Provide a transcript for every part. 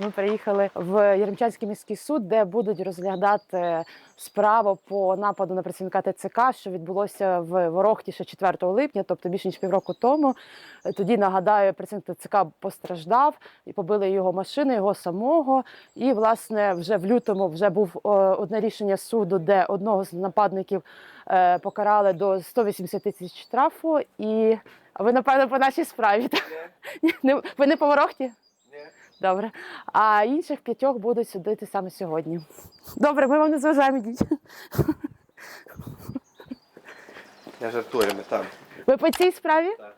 Ми приїхали в Яремчанський міський суд, де будуть розглядати справу по нападу на працівника ТЦК, що відбулося в Ворохті ще 4 липня, тобто більше ніж півроку тому. Тоді нагадаю, працівник ТЦК постраждав і побили його машину, його самого. І власне вже в лютому вже був е, одне рішення суду, де одного з нападників е, покарали до 180 тисяч штрафу. І ви напевно по нашій справі. Так? Не- ви не по Ворохті? Добре. А інших п'ятьох будуть судити саме сьогодні. Добре, ми вам не зважаємо ідіть. Я жартую, ми там. Ви по цій справі? Так.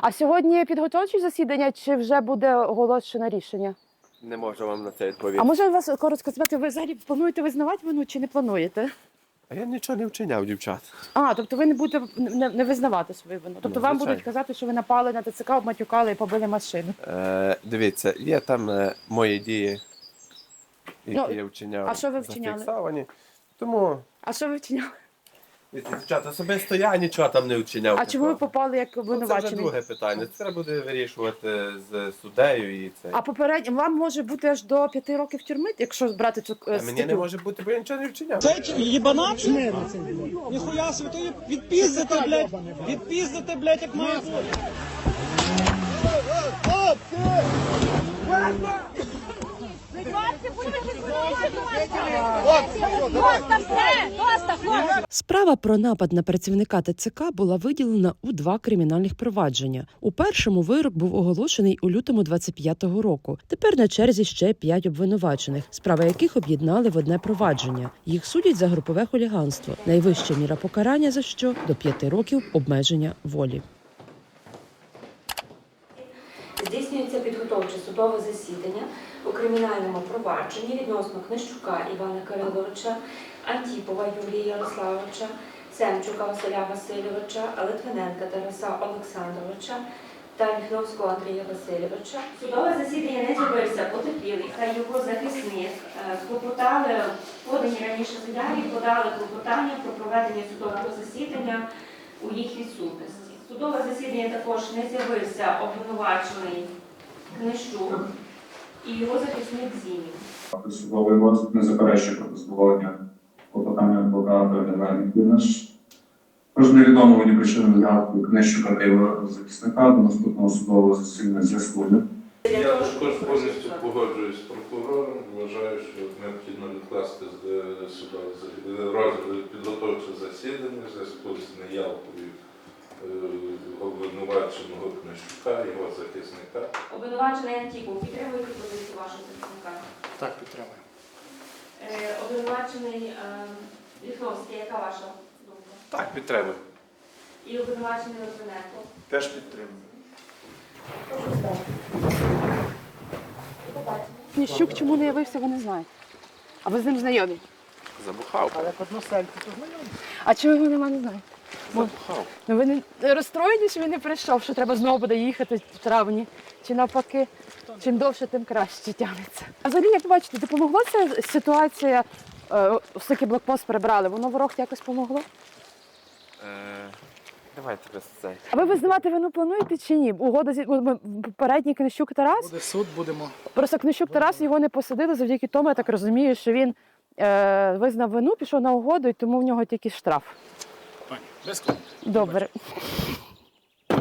А сьогодні підготовчі засідання чи вже буде оголошено рішення? Не можу вам на це відповісти. А може вас коротко сказати, ви взагалі плануєте визнавати вину чи не плануєте? А я нічого не вчиняв, дівчат. А, тобто ви не будете не, не визнавати свою вину. Тобто Ну, вам звичайно. будуть казати, що ви напали на ТЦК, обматюкали і побили машину. Е, дивіться, є там е, мої дії, які Ну, я вчиняв. а що ви вчиняли? зафіксовані. Тому, А що ви вчиняли? Дивіться, дівчат, особисто я нічого там не вчиняв. А чому ви попали як Ну, Це вже обвинувачений? друге питання. Це треба буде вирішувати з суддею і це. А попередньо вам може бути аж до п'яти років тюрми, якщо брати цю А е, мені не статтю? може бути, бо я нічого не вчиняв. Це чи- їбанат? Ніхуя собі, то відпіздите, блядь, відпіздите, блядь, як має бути. Доста, все, доста, хлопці. Справа про напад на працівника ТЦК була виділена у два кримінальних провадження. У першому вирок був оголошений у лютому 25-го року. Тепер на черзі ще п'ять обвинувачених, справа яких об'єднали в одне провадження. Їх судять за групове хуліганство. Найвища міра покарання за що до п'яти років обмеження волі. Здійснюється підготовче судове засідання у кримінальному провадженні відносно Книщука Івана Кириловича, Антіпова Юрія Ярославовича, Семчука Василя Васильовича, Литвиненка Тараса Олександровича та Віхновського Андрія Васильовича. Судове засідання не з'явився потерпілий та його захисник. Е, Клопотали подані раніше заяві, подали клопотання про проведення судового засідання у їх відсутності. Судове засідання також не з'явився обвинувачений Книщук і його захисник Зімін. Судовий розгляд не заперечує про дозволення клопотання адвоката Генеральний Кінеш. Тож невідомлені причини згадку Книщука та його захисника до наступного судового засідання з'ясує. Я також повністю погоджуюсь з прокурором. Вважаю, що необхідно відкласти з е, судове підготовче засідання в зв'язку з неявкою е, обвинуваченого Книщука, його захисника. Обвинувачений Антіпов, підтримуєте позицію вашого захисника? Так, підтримую. Е, Обвинувачений е, Віхновський, яка ваша думка? Так, підтримую. І обвинувачений Литвиненко. Теж підтримую. Ніщук чому не явився, ви не знаєте. А ви з ним знайомі? Забухав. А чого його немає, не знаю. Забухав. Ну ви не розстроєні, що він не прийшов, що треба знову буде їхати в травні. Чи навпаки, чим довше, тим краще тягнеться. А взагалі, як ви бачите, допомогла ця ситуація, е, все-таки блокпост прибрали, воно ворог якось помогло? Е, давайте без цей. А ви визнавати вину плануєте чи ні? Угода зі попередній Книщук Тарас. Буде суд, будемо. Просто Книщук Тарас його не посадили завдяки тому, я так розумію, що він е, визнав вину, пішов на угоду, і тому в нього тільки штраф. Добре.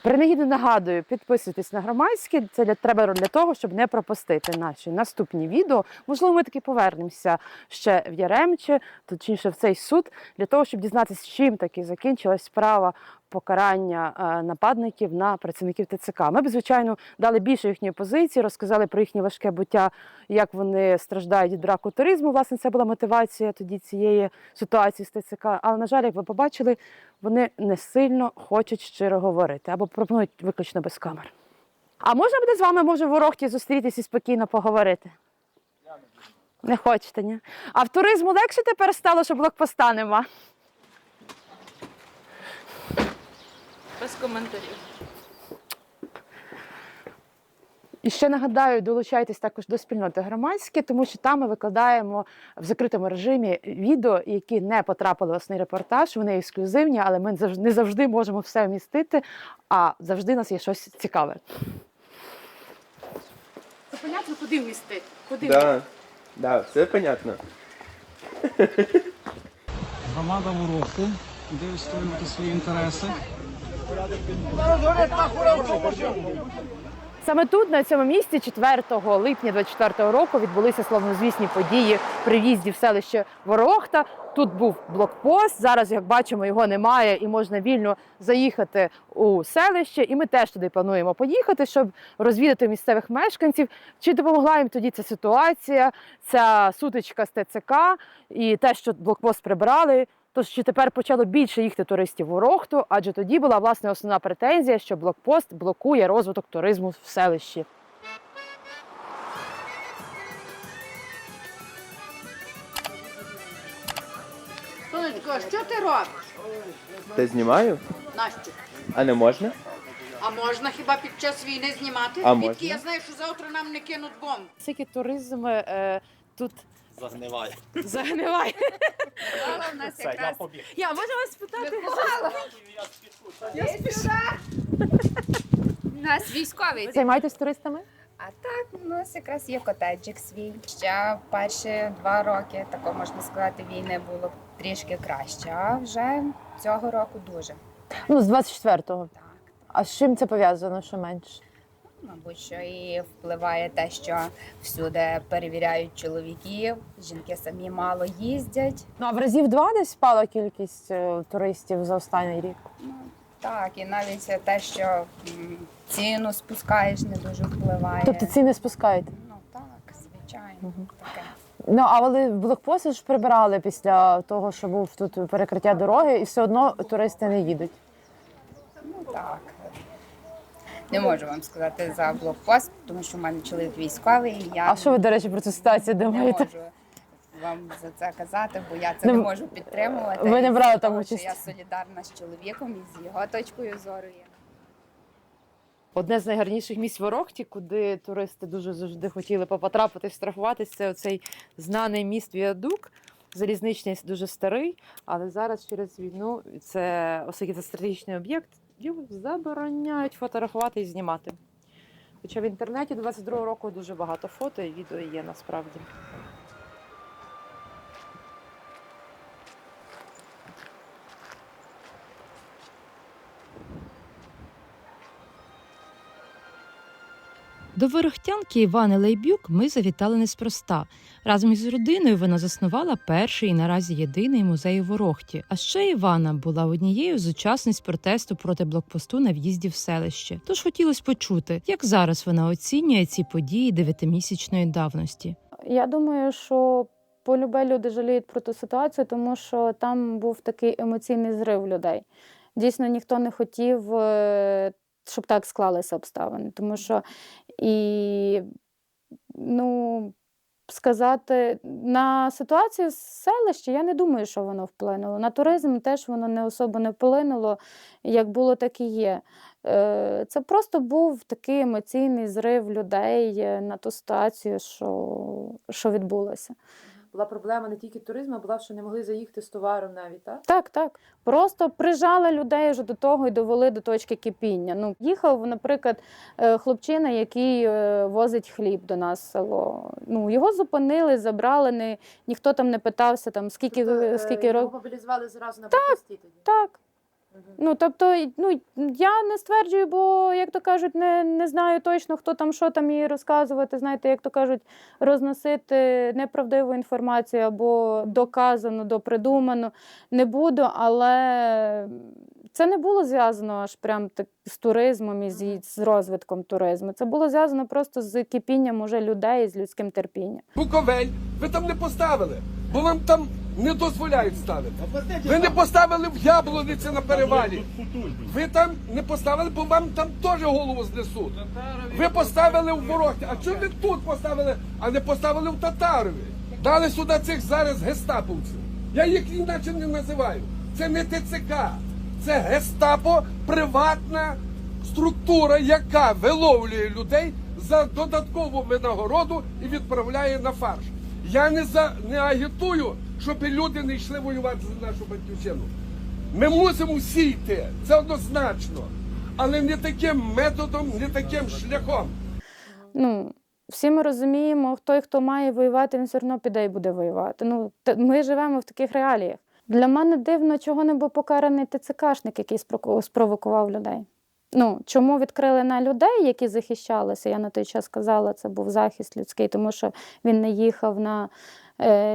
Принагідно нагадую, підписуйтесь на громадське. Це для треба для того, щоб не пропустити наші наступні відео. Можливо, ми таки повернемося ще в Яремче, точніше в цей суд, для того, щоб дізнатися, чим таки закінчилась справа покарання е, нападників на працівників ТЦК. Ми б, звичайно, дали більше їхньої позиції, розказали про їхнє важке буття, як вони страждають від браку туризму. Власне, це була мотивація тоді цієї ситуації з ТЦК. Але, на жаль, як ви побачили, вони не сильно хочуть щиро говорити або пропонують виключно без камер. А можна буде з вами, може, в Ворохті зустрітися і спокійно поговорити? Не хочете, ні? А в туризму легше тепер стало, що блокпоста нема? Без коментарів. І ще нагадаю, долучайтесь також до спільноти громадське, тому що там ми викладаємо в закритому режимі відео, які не потрапили в основний репортаж. Вони ексклюзивні, але ми не завжди можемо все вмістити, а завжди у нас є щось цікаве. Це понятно, куди вмістити? Куди Да, да, все понятно. Громада Ворохти буде відстоювати свої інтереси. Саме тут, на цьому місці, 4 липня 24 року відбулися славнозвісні події при в'їзді в селище Ворохта. Тут був блокпост. Зараз, як бачимо, його немає і можна вільно заїхати у селище. І ми теж туди плануємо поїхати, щоб розвідати місцевих мешканців. Чи допомогла їм тоді ця ситуація, ця сутичка з ТЦК і те, що блокпост прибрали. Тож чи тепер почало більше їхати туристів у Рохту, адже тоді була власне основна претензія, що блокпост блокує розвиток туризму в селищі. Сонечко, що ти робиш? Та знімаю? Настю, А не можна? а можна хіба під час війни знімати? А Звідки можна? я знаю, що завтра нам не кинуть бомб. Скільки туризм е, тут Загниває. загниває. у нас якраз Я можу вас спитати? У нас військовий. Займаєтесь туристами? А так, у нас якраз є котеджик свій. Ще перші два роки, тако можна сказати, війни було трішки краще, а вже цього року дуже. Ну, з 24-го. Так. А з чим це пов'язано, що менше? Мабуть, що і впливає те, що всюди перевіряють чоловіків, жінки самі мало їздять. Ну а в разів два десь впала кількість е, туристів за останній рік. Ну, так, і навіть те, що м, ціну спускаєш, не дуже впливає. Тобто ціни спускаєте? Ну так, звичайно, таке. Ну, але блокпости ж прибирали після того, що був тут перекриття дороги, і все одно туристи не їдуть. Ну так. Не можу вам сказати за блокпост, тому що в мене чоловік військовий, я А що ви, до речі, про цю ситуацію не думаєте? можу вам за це казати, бо я це Ну, не можу підтримувати. ви не брали там що участь? Я солідарна з чоловіком і з його точкою зору є. Одне з найгарніших місць в Орохті, куди туристи дуже завжди хотіли потрапити, страхуватись, це оцей знаний міст Віадук. Залізничний дуже старий, але зараз через війну це, оскільки це стратегічний об'єкт, його забороняють фотографувати і знімати. Хоча в інтернеті 22-го року дуже багато фото і відео є насправді. До ворохтянки Івани Лейбюк ми завітали неспроста. Разом із родиною вона заснувала перший і наразі єдиний музей у Ворохті. А ще Івана була однією з учасниць протесту проти блокпосту на в'їзді в селище. Тож хотілося почути, як зараз вона оцінює ці події дев'ятимісячної давності. Я думаю, що полюбе люди жаліють про ту ситуацію, тому що там був такий емоційний зрив людей. Дійсно, ніхто не хотів, е, щоб так склалися обставини. Тому що і ну, сказати на ситуацію в селищі, я не думаю, що воно вплинуло. На туризм теж воно не особо не вплинуло. Як було, так і є. Е, Це просто був такий емоційний зрив людей е, на ту ситуацію, що, що відбулося. Була проблема не тільки туризму, а була, що не могли заїхати з товаром навіть, так? Так, так. Просто прижали людей вже до того і довели до точки кипіння. Ну, їхав, наприклад, е, хлопчина, який е, возить хліб до нас в село. Ну, його зупинили, забрали, не, ніхто там не питався, там, скільки, Тобто, скільки років. мобілізували зразу на так, тоді. Так. Ну, тобто, ну, я не стверджую, бо, як то кажуть, не, не знаю точно, хто там що там і розказувати. Знаєте, як то кажуть, розносити неправдиву інформацію або доказану, допридуману не буду, але це не було зв'язано аж прям так з туризмом і з, з розвитком туризму. Це було зв'язано просто з кипінням уже людей, з людським терпінням. Буковель ви там не поставили, бо вам там не дозволяють ставити. Ви не поставили в Яблониці на перевалі. Ви там не поставили, бо вам там теж голову знесуть. Ви поставили в Ворохті. А чому ви тут поставили, а не поставили в Татарові? Дали сюди цих зараз гестаповців. Я їх іначе не називаю. Це не ТЦК, це гестапо, приватна структура, яка виловлює людей за додаткову винагороду і відправляє на фарш. Я не за не агітую, щоб люди не йшли воювати за нашу батьківщину. Ми мусимо всі йти, це однозначно, але не таким методом, не таким шляхом. Ну, всі ми розуміємо, той, хто має воювати, він все одно піде і буде воювати. Ну, ми живемо в таких реаліях. Для мене дивно, чого не був покараний ТЦКшник, який спровокував людей. Ну, чому відкрили на людей, які захищалися? Я на той час казала, це був захист людський, тому що він не їхав на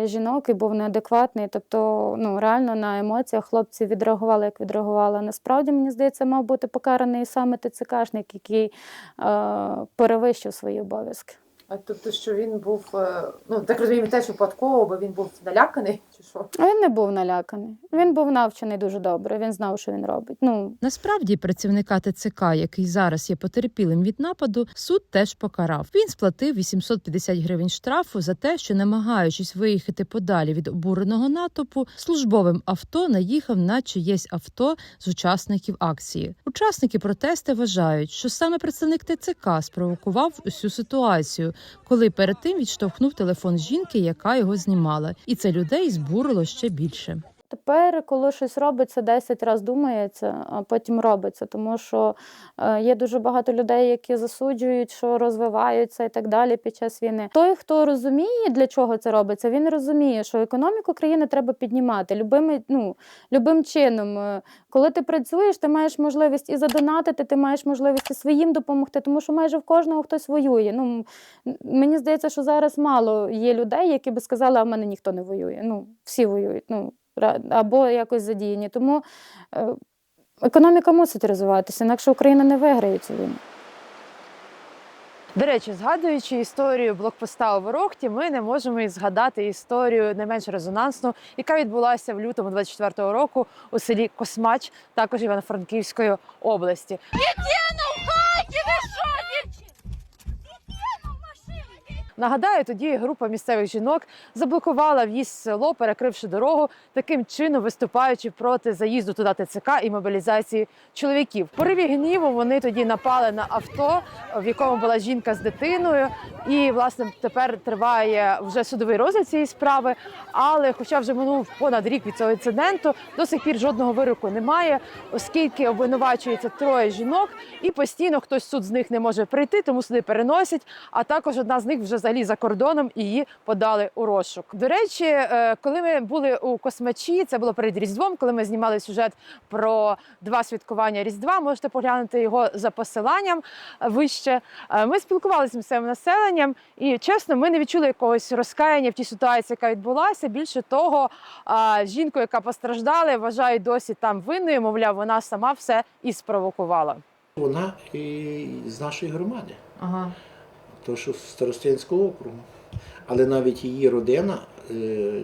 жінок і був неадекватний. Тобто, ну, реально на емоціях хлопці відреагували, як відреагували. Насправді, мені здається, мав бути покараний саме ТЦКшник, який е, перевищив свої обов'язки. А тобто, що він був, е, ну так розуміємо, теж випадково, бо він був наляканий, чи що? Він не був наляканий. Він був навчений дуже добре. Він знав, що він робить. Ну, Насправді працівника ТЦК, який зараз є потерпілим від нападу, суд теж покарав. Він сплатив 850 гривень штрафу за те, що, намагаючись виїхати подалі від обуреного натовпу, службовим авто наїхав на чиєсь авто з учасників акції. Учасники протесту вважають, що саме представник ТЦК спровокував усю ситуацію, коли перед тим відштовхнув телефон жінки, яка його знімала, і це людей збурило ще більше. Тепер, коли щось робиться, 10 разів думається, а потім робиться. Тому що е, є дуже багато людей, які засуджують, що розвиваються і так далі під час війни. Той, хто розуміє, для чого це робиться, він розуміє, що економіку країни треба піднімати любими, ну, любим чином. Е, Коли ти працюєш, ти маєш можливість і задонатити, ти маєш можливість і своїм допомогти, тому що майже в кожного хтось воює. Ну, мені здається, що зараз мало є людей, які би сказали, а в мене ніхто не воює. Ну, всі воюють. Ну, або якось задіяні. Тому е, економіка мусить розвиватися, інакше Україна не виграє цю війну. До речі, згадуючи історію блокпоста у Ворохті, ми не можемо і згадати історію не менш резонансну, яка відбулася в лютому 24-го року у селі Космач, також Івано-Франківської області. Дитину в хаті, ви що, Нагадаю, тоді група місцевих жінок заблокувала в'їзд в село, перекривши дорогу, таким чином виступаючи проти заїзду туди ТЦК і мобілізації чоловіків. В пориві гніву вони тоді напали на авто, в якому була жінка з дитиною. І власне тепер триває вже судовий розгляд цієї справи. Але, хоча вже минув понад рік від цього інциденту, до сих пір жодного вироку немає, оскільки обвинувачується троє жінок, і постійно хтось суд з них не може прийти, тому суди переносять. А також одна з них вже взагалі за кордоном і її подали у розшук. До речі, е, коли ми були у Космачі, це було перед Різдвом, коли ми знімали сюжет про два святкування Різдва. Можете поглянути його за посиланням е, вище. Е, Ми спілкувалися з місцевим населенням, і чесно, ми не відчули якогось розкаяння в тій ситуації, яка відбулася. Більше того, жінку, яка постраждала, вважають досі там винною. Мовляв, вона сама все і спровокувала. Вона і з нашої громади, Ага. То що з Старостинського округу. Але навіть її родина е,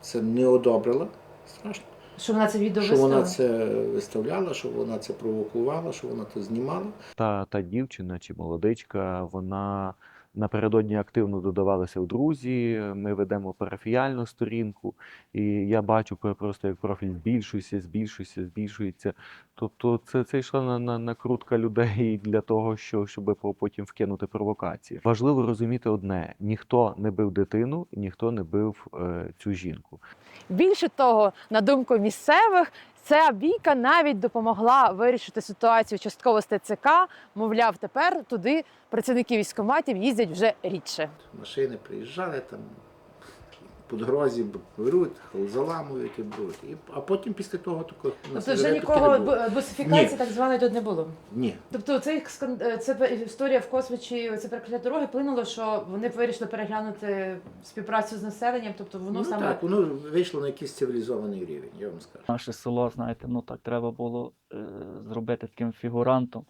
це не одобрила. Страшно. Що вона це відео Що вона це виставляла, що вона це провокувала, що вона це знімала. та, та дівчина чи молодичка, вона напередодні активно додавалася в друзі. Ми ведемо парафіяльну сторінку, і я бачу про- просто, як профіль збільшується, збільшується, збільшується. Тобто це, це йшла на, на, накрутка людей для того, що, щоб по- потім вкинути провокації. Важливо розуміти одне: ніхто не бив дитину, ніхто не бив е, цю жінку. Більше того, на думку місцевих, ця бійка навіть допомогла вирішити ситуацію частково з ТЦК. Мовляв, тепер туди працівники військкоматів їздять вже рідше. Машини приїжджали там, під грозі беруть, заламують і беруть. І, а потім після того такого Тобто вже нікого бу- бусифікації так званої тут не було. Ні. Тобто цей е, це історія в космічі, це перекриття дороги вплинуло, що вони вирішили переглянути співпрацю з населенням. Тобто воно Ну саме так, воно вийшло на якийсь цивілізований рівень, я вам скажу. Наше село, знаєте, ну так треба було е, зробити таким фігурантом,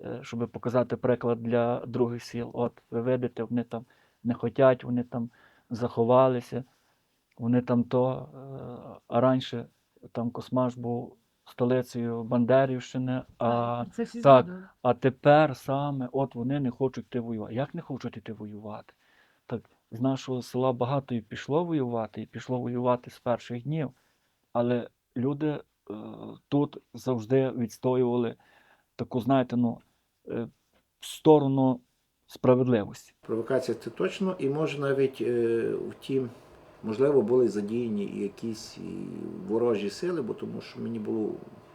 е, щоб показати приклад для других сіл. От ви видите, вони там не хотять, вони там заховалися, вони там то. Е, а раніше там Космаш був столицею Бандерівщини, а, це всі так, згадували. а тепер саме от вони не хочуть йти воювати. Як не хочуть йти воювати? Так, з нашого села багато і пішло воювати, і пішло воювати з перших днів. Але люди е, тут завжди відстоювали таку, знаєте, ну, е, сторону справедливості. Провокація це точно, і може навіть е, втім, можливо, були задіяні і якісь і ворожі сили, бо тому що мені було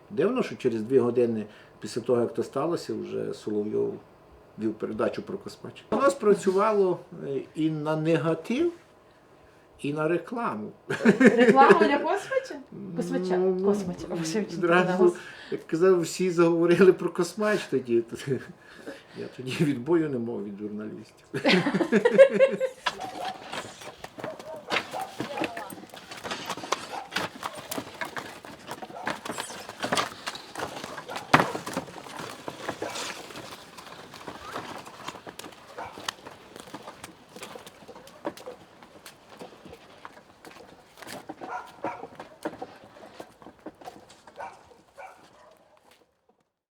дивно, що через дві години після того, як то сталося, вже Соловйов вів передачу про космач. Воно спрацювало е, і на негатив, і на рекламу. Реклама для космача? Космача. Ну, Космача. Одразу, як казав, всі заговорили про космач тоді. Я тоді відбою не мав від журналістів.